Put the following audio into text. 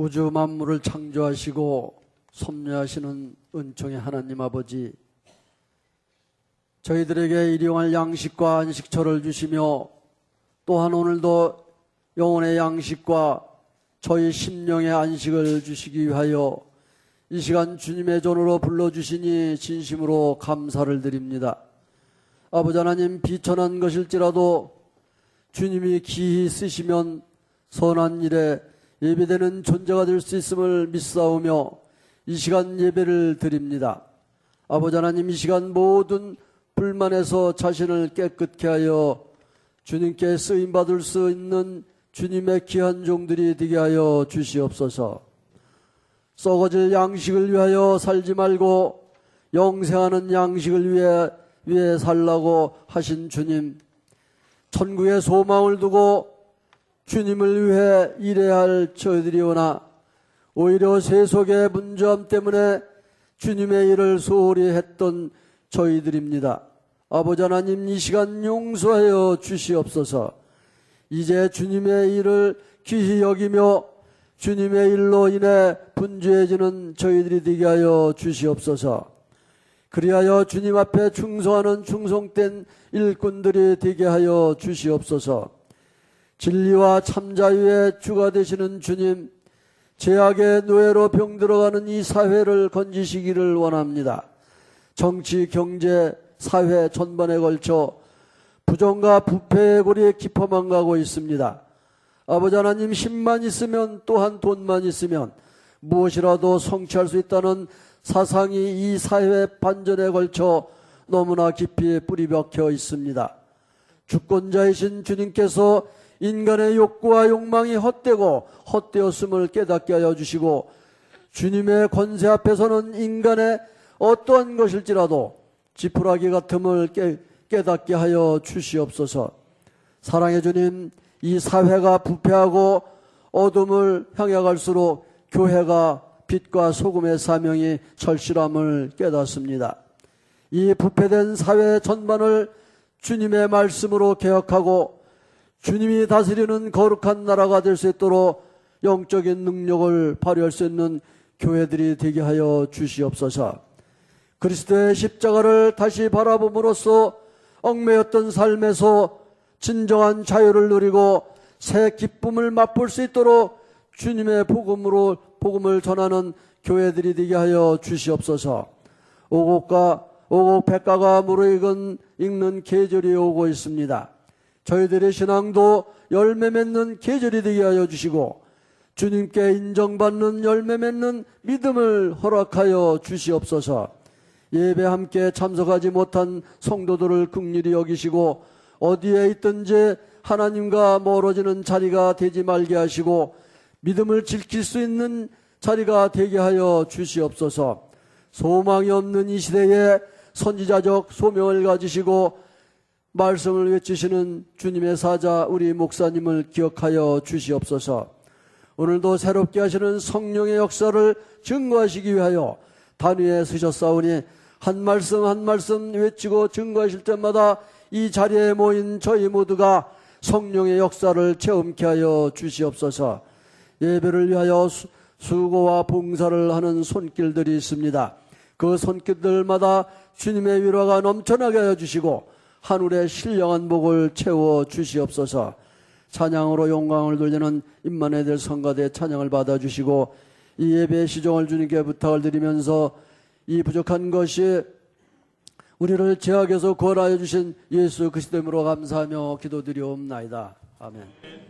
우주 만물을 창조하시고 섭리하시는 은총의 하나님 아버지 저희들에게 일용할 양식과 안식처를 주시며 또한 오늘도 영혼의 양식과 저희 심령의 안식을 주시기 위하여 이 시간 주님의 존으로 불러주시니 진심으로 감사를 드립니다. 아버지 하나님 비천한 것일지라도 주님이 기히 쓰시면 선한 일에 예배되는 존재가 될 수 있음을 믿사오며 이 시간 예배를 드립니다. 아버지 하나님 이 시간 모든 불만에서 자신을 깨끗게 하여 주님께 쓰임 받을 수 있는 주님의 귀한 종들이 되게 하여 주시옵소서. 썩어질 양식을 위하여 살지 말고 영생하는 양식을 위해 위해 살라고 하신 주님 천국의 소망을 두고 주님을 위해 일해야 할 저희들이오나 오히려 세속의 문제함 때문에 주님의 일을 소홀히 했던 저희들입니다. 아버지 하나님 이 시간 용서하여 주시옵소서. 이제 주님의 일을 귀히 여기며 주님의 일로 인해 분주해지는 저희들이 되게 하여 주시옵소서. 그리하여 주님 앞에 충성하는 충성된 일꾼들이 되게 하여 주시옵소서. 진리와 참자유의 주가 되시는 주님, 죄악의 노예로 병들어가는 이 사회를 건지시기를 원합니다. 정치, 경제, 사회 전반에 걸쳐 부정과 부패의 고리에 깊어만 가고 있습니다. 아버지 하나님 힘만 있으면 또한 돈만 있으면 무엇이라도 성취할 수 있다는 사상이 이 사회 반전에 걸쳐 너무나 깊이 뿌리 박혀 있습니다. 주권자이신 주님께서 인간의 욕구와 욕망이 헛되고 헛되었음을 깨닫게 하여 주시고 주님의 권세 앞에서는 인간의 어떠한 것일지라도 지푸라기 같음을 깨, 깨닫게 하여 주시옵소서. 사랑해 주님, 이 사회가 부패하고 어둠을 향해 갈수록 교회가 빛과 소금의 사명이 절실함을 깨닫습니다. 이 부패된 사회 전반을 주님의 말씀으로 개혁하고 주님이 다스리는 거룩한 나라가 될 수 있도록 영적인 능력을 발휘할 수 있는 교회들이 되게 하여 주시옵소서. 그리스도의 십자가를 다시 바라봄으로써 얽매였던 삶에서 진정한 자유를 누리고 새 기쁨을 맛볼 수 있도록 주님의 복음으로 복음을 전하는 교회들이 되게 하여 주시옵소서. 오곡과 오곡 백가가 무르익은 읽는 계절이 오고 있습니다. 저희들의 신앙도 열매 맺는 계절이 되게 하여 주시고 주님께 인정받는 열매 맺는 믿음을 허락하여 주시옵소서. 예배 함께 참석하지 못한 성도들을 극률히 여기시고 어디에 있든지 하나님과 멀어지는 자리가 되지 말게 하시고 믿음을 지킬 수 있는 자리가 되게 하여 주시옵소서. 소망이 없는 이 시대에 선지자적 소명을 가지시고 말씀을 외치시는 주님의 사자 우리 목사님을 기억하여 주시옵소서. 오늘도 새롭게 하시는 성령의 역사를 증거하시기 위하여 단위에 서셨사오니 한 말씀 한 말씀 외치고 증거하실 때마다 이 자리에 모인 저희 모두가 성령의 역사를 체험케 하여 주시옵소서. 예배를 위하여 수, 수고와 봉사를 하는 손길들이 있습니다. 그 손길들마다 주님의 위로가 넘쳐나게 하여 주시고 하늘의 신령한 복을 채워 주시옵소서. 찬양으로 영광을 돌리는 임만에 될 성가대 찬양을 받아 주시고 이 예배의 시종을 주님께 부탁을 드리면서 이 부족한 것이 우리를 죄악에서 구원하여 주신 예수 그리스도 이름으로 감사하며 기도드리옵나이다. 아멘.